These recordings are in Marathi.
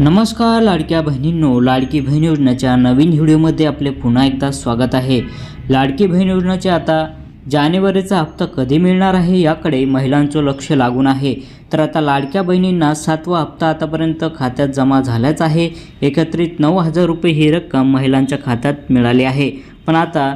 नमस्कार लाडक्या बहिणींनो. लाडकी बहीण योजनेच्या नवीन व्हिडिओमध्ये आपले पुन्हा एकदा स्वागत आहे. लाडकी बहीण योजनेचे आता जानेवारीचा हप्ता कधी मिळणार आहे याकडे महिलांचं लक्ष लागून आहे. तर आता लाडक्या बहिणींना सातवा हप्ता आतापर्यंत खात्यात जमा झालाच आहे. एकत्रित नऊ हजार रुपये ही रक्कम महिलांच्या खात्यात मिळाली आहे. पण आता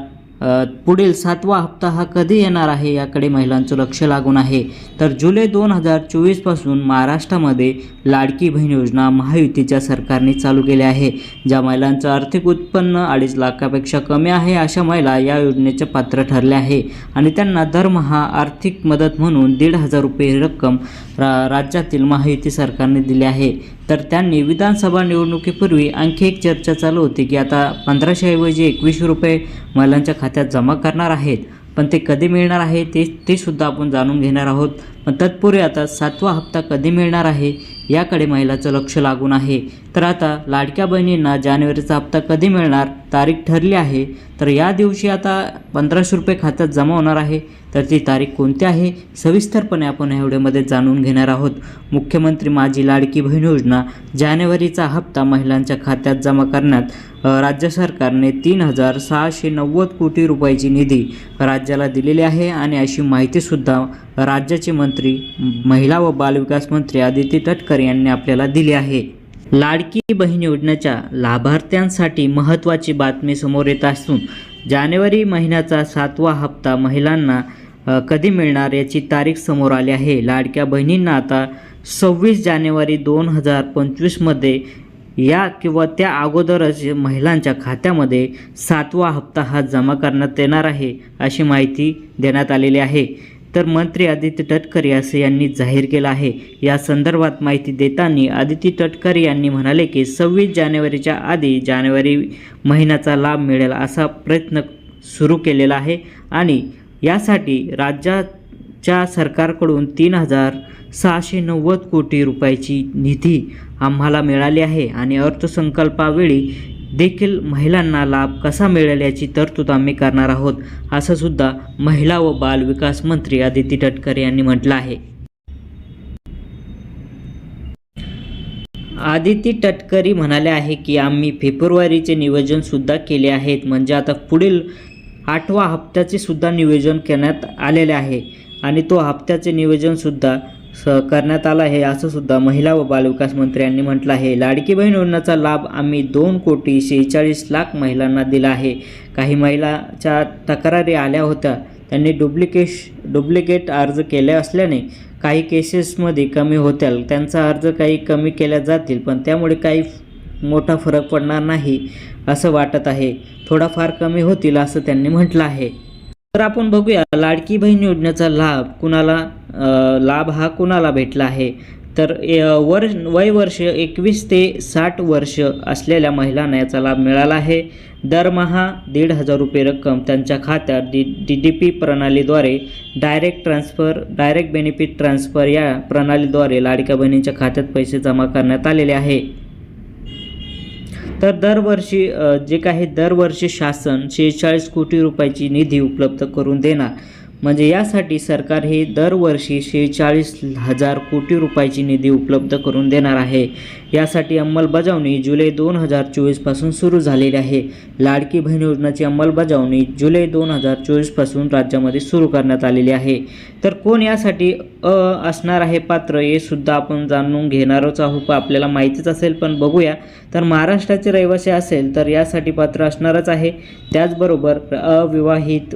पुढील सातवा हप्ता हा कधी येणार आहे याकडे महिलांचं लक्ष लागून आहे. तर जुलै दोन हजार चोवीसपासून महाराष्ट्रामध्ये लाडकी बहीण योजना महायुतीच्या सरकारने चालू केली आहे ज्या महिलांचं आर्थिक उत्पन्न अडीच लाखापेक्षा कमी आहे अशा महिला या योजनेचे पात्र ठरल्या आहे. आणि त्यांना दरमहा आर्थिक मदत म्हणून दीड हजार रुपये ही रक्कम रा राज्यातील महायुती सरकारने दिली आहे. तर त्यांनी विधानसभा निवडणुकीपूर्वी आणखी एक चर्चा चालू होती की आता पंधराशेऐवजी एकवीसशे रुपये महिलांच्या खात्यात खात्यात जमा करणार आहेत. पण ते कधी मिळणार आहे ते ते सुद्धा आपण जाणून घेणार आहोत. पण तत्पूर्वी आता सातवा हप्ता कधी मिळणार आहे याकडे महिलाचं लक्ष लागून आहे. तर आता लाडक्या बहिणींना जानेवारीचा हप्ता कधी मिळणार? तारीख ठरली आहे तर या दिवशी आता पंधराशे रुपये खात्यात जमा होणार आहे. तर ती तारीख कोणती आहे सविस्तरपणे आपण या व्हिडिओमध्ये जाणून घेणार आहोत. मुख्यमंत्री माझी लाडकी बहीण योजना जानेवारीचा हप्ता महिलांच्या खात्यात जमा करण्यात राज्य सरकारने तीन हजार सहाशे नव्वद कोटी रुपयाची निधी राज्याला दिलेली आहे आणि अशी माहितीसुद्धा राज्याचे मंत्री महिला व बालविकास मंत्री आदिती तटकरे यांनी आपल्याला दिली आहे. लाडकी बहीण योजनेच्या लाभार्थ्यांसाठी महत्त्वाची बातमी समोर येत असून जानेवारी महिन्याचा सातवा हप्ता महिलांना कधी मिळणार याची तारीख समोर आली आहे. लाडक्या बहिणींना आता सव्वीस जानेवारी दोन हजार पंचवीसमध्ये या किंवा त्या अगोदरच महिलांच्या खात्यामध्ये सातवा हप्ता हा जमा करण्यात येणार आहे अशी माहिती देण्यात आलेली आहे. तर मंत्री आदित्य तटकरे असे यांनी जाहीर केलं आहे. या संदर्भात माहिती देताना आदित्य तटकरे यांनी म्हणाले की सव्वीस जानेवारीच्या आधी जानेवारी महिन्याचा लाभ मिळेल असा प्रयत्न सुरू केलेला आहे आणि यासाठी राज्याच्या सरकारकडून तीन हजार सहाशे नव्वद कोटी रुपयाची निधी आम्हाला मिळाली आहे आणि अर्थसंकल्पावेळी देखील महिलांना लाभ कसा मिळेल याची तरतूद आम्ही करणार आहोत असं सुद्धा महिला व बाल विकास मंत्री आदिती तटकरे यांनी म्हटलं आहे. आदिती तटकरी म्हणाले आहे की आम्ही फेब्रुवारीचे नियोजन सुद्धा केले आहेत म्हणजे आता पुढील आठवा हप्त्याचे सुद्धा नियोजन करण्यात आलेले आहे. आणि तो हप्त्याचे नियोजनसुद्धा करण्यात आला आहे. असं सुद्धा महिला व बालविकास मंत्र्यांनी म्हटलं आहे. लाडकी बहीण योजनेचा लाभ आम्ही दोन कोटी शेहेचाळीस लाख महिलांना दिला आहे. काही महिलाच्या तक्रारी आल्या होत्या. त्यांनी डुप्लिकेश डुप्लिकेट अर्ज केले असल्याने काही केसेसमध्ये कमी होत्या. त्यांचा अर्ज काही कमी केल्या जातील पण त्यामुळे काही मोठा फरक पडणार नाही असं वाटत आहे. थोडाफार कमी होतील असं त्यांनी म्हटलं आहे. तर आपण बघूया लाडकी बहीण योजनेचा लाभ कुणाला लाभ हा कुणाला भेटला आहे? तर वर वय वर्ष एकवीस ते साठ वर्ष असलेल्या महिलांना याचा लाभ मिळाला आहे. दरमहा दीड हजार रुपये रक्कम त्यांच्या खात्यात डी डी डी पी प्रणालीद्वारे direct transfer direct benefit transfer या प्रणालीद्वारे लाडक्या बहिणींच्या खात्यात पैसे जमा करण्यात आलेले आहे. तर दरवर्षी जे काही दरवर्षी शासन शेहेचाळीस कोटी रुपयाची निधी उपलब्ध करून देणार. म्हणजे यासाठी सरकार हे दरवर्षी शेहेचाळीस हजार कोटी रुपयाची निधी उपलब्ध करून देणार आहे. यासाठी अंमलबजावणी जुलै दोन हजार चोवीसपासून सुरू झालेली आहे. लाडकी बहीण योजनाची अंमलबजावणी जुलै दोन हजार चोवीसपासून राज्यामध्ये सुरू करण्यात आलेली आहे. तर कोण यासाठी अ असणार आहे पात्र हे सुद्धा आपण जाणून घेणारच आहोत. आपल्याला माहितीच असेल पण बघूया. तर महाराष्ट्राचे रहिवासी असेल तर यासाठी पात्र असणारच आहे. त्याचबरोबर अविवाहित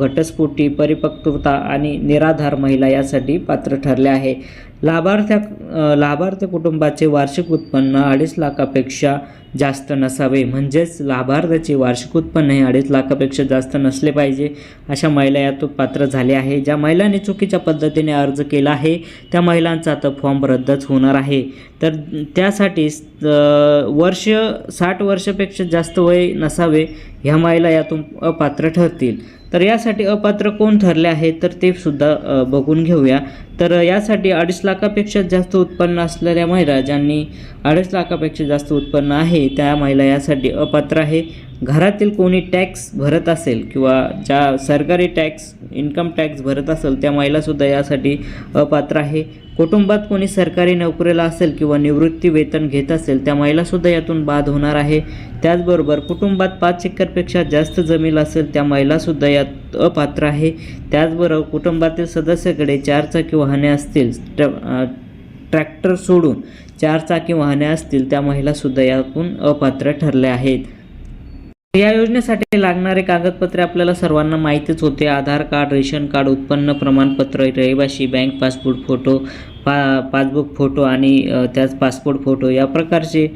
घटस्फोटी परिपक्वता आणि निराधार महिला यासाठी पात्र ठरले आहे. लाभार्थ्या लाभार्थी कुटुंबाचे वार्षिक उत्पन्न अडीच लाखापेक्षा जास्त नसावे. म्हणजेच लाभार्थ्याचे वार्षिक उत्पन्न हे अडीच लाखापेक्षा जास्त नसले पाहिजे अशा महिला यातून पात्र झाल्या आहे. ज्या महिलांनी चुकीच्या पद्धतीने अर्ज केला आहे त्या महिलांचा आता फॉर्म रद्दच होणार आहे. तर त्यासाठी वर्ष साठ वर्षापेक्षा जास्त वय नसावे ह्या महिला यातून अपात्र ठरतील. तर यासाठी अपात्र कोण ठरले आहेत तर ते सुद्धा बघून घेऊया. तर यासाठी अडीच लाखापेक्षा जास्त उत्पन्न असलेल्या महिला ज्यांनी अडीच लाखापेक्षा जास्त उत्पन्न आहे आहे त्या महिला यासाठी अपात्र आहे. घरातील कोणी टॅक्स भरत असेल किंवा ज्या सरकारी टॅक्स इन्कम टॅक्स भरत असेल त्या महिलासुद्धा यासाठी अपात्र आहे. कुटुंबात कोणी सरकारी नोकरीला असेल किंवा निवृत्ती वेतन घेत असेल त्या महिलासुद्धा यातून बाद होणार आहे. त्याचबरोबर कुटुंबात पाच एकरपेक्षा जास्त जमीन असेल त्या महिलासुद्धा यात अपात्र आहे. त्याचबरोबर कुटुंबातील सदस्याकडे चार चाकी वाहने असतील ट्रॅक्टर सोडून चार चाकी वाहने असतील त्या महिलासुद्धा यातून अपात्र ठरल्या आहेत. या योजनेसाठी लागणारे कागदपत्रे आपल्याला सर्वांना माहितीच होते. आधार कार्ड रेशन कार्ड उत्पन्न प्रमाणपत्र रहिवाशी बँक पासपोर्ट फोटो पा पासबुक फोटो आणि त्याच पासपोर्ट फोटो या प्रकारचे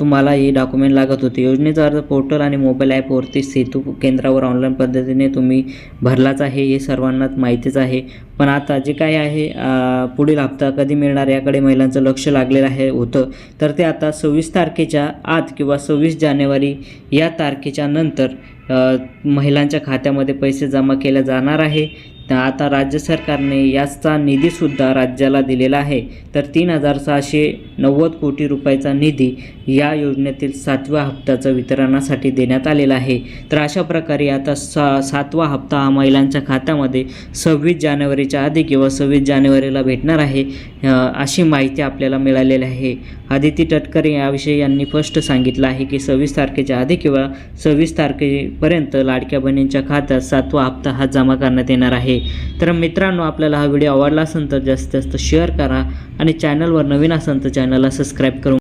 तुम्हाला हे डॉक्युमेंट लागत होते. योजनेचा अर्ज पोर्टल आणि मोबाईल ॲपवरती सेतू केंद्रावर ऑनलाईन पद्धतीने तुम्ही भरलाच आहे हे सर्वांनाच माहितीच आहे. पण आता जे काय आहे पुढील हप्ता कधी मिळणार याकडे महिलांचं लक्ष लागलेलं आहे होतं. तर ते आता सव्वीस तारखेच्या आत किंवा सव्वीस जानेवारी या तारखेच्या नंतर महिलांच्या खात्यामध्ये पैसे जमा केले जाणार आहे. तर आता राज्य सरकारने याचा निधीसुद्धा राज्याला दिलेला आहे. तर तीन हजार सहाशे नव्वद कोटी रुपयाचा निधी या योजनेतील सातव्या हप्त्याचं वितरणासाठी देण्यात आलेला आहे. तर अशा प्रकारे आता सा सातवा हप्ता हा महिलांच्या खात्यामध्ये सव्वीस जानेवारीच्या आधी किंवा सव्वीस जानेवारीला भेटणार आहे अशी माहिती आपल्याला मिळालेली आहे. आदिती टटकरे याविषयी यांनी स्पष्ट सांगितलं आहे की सव्वीस तारखेच्या आधी किंवा सव्वीस तारखेपर्यंत लाडक्या बहिणींच्या खात्यात सातवा हप्ता हा जमा करण्यात येणार आहे. आहे तर मित्रांनो आपल्याला हा व्हिडिओ आवडला असेल तर जास्तीत जास्त शेअर करा आणि चॅनलवर नवीन असेल तर चॅनलला सबस्क्राईब करून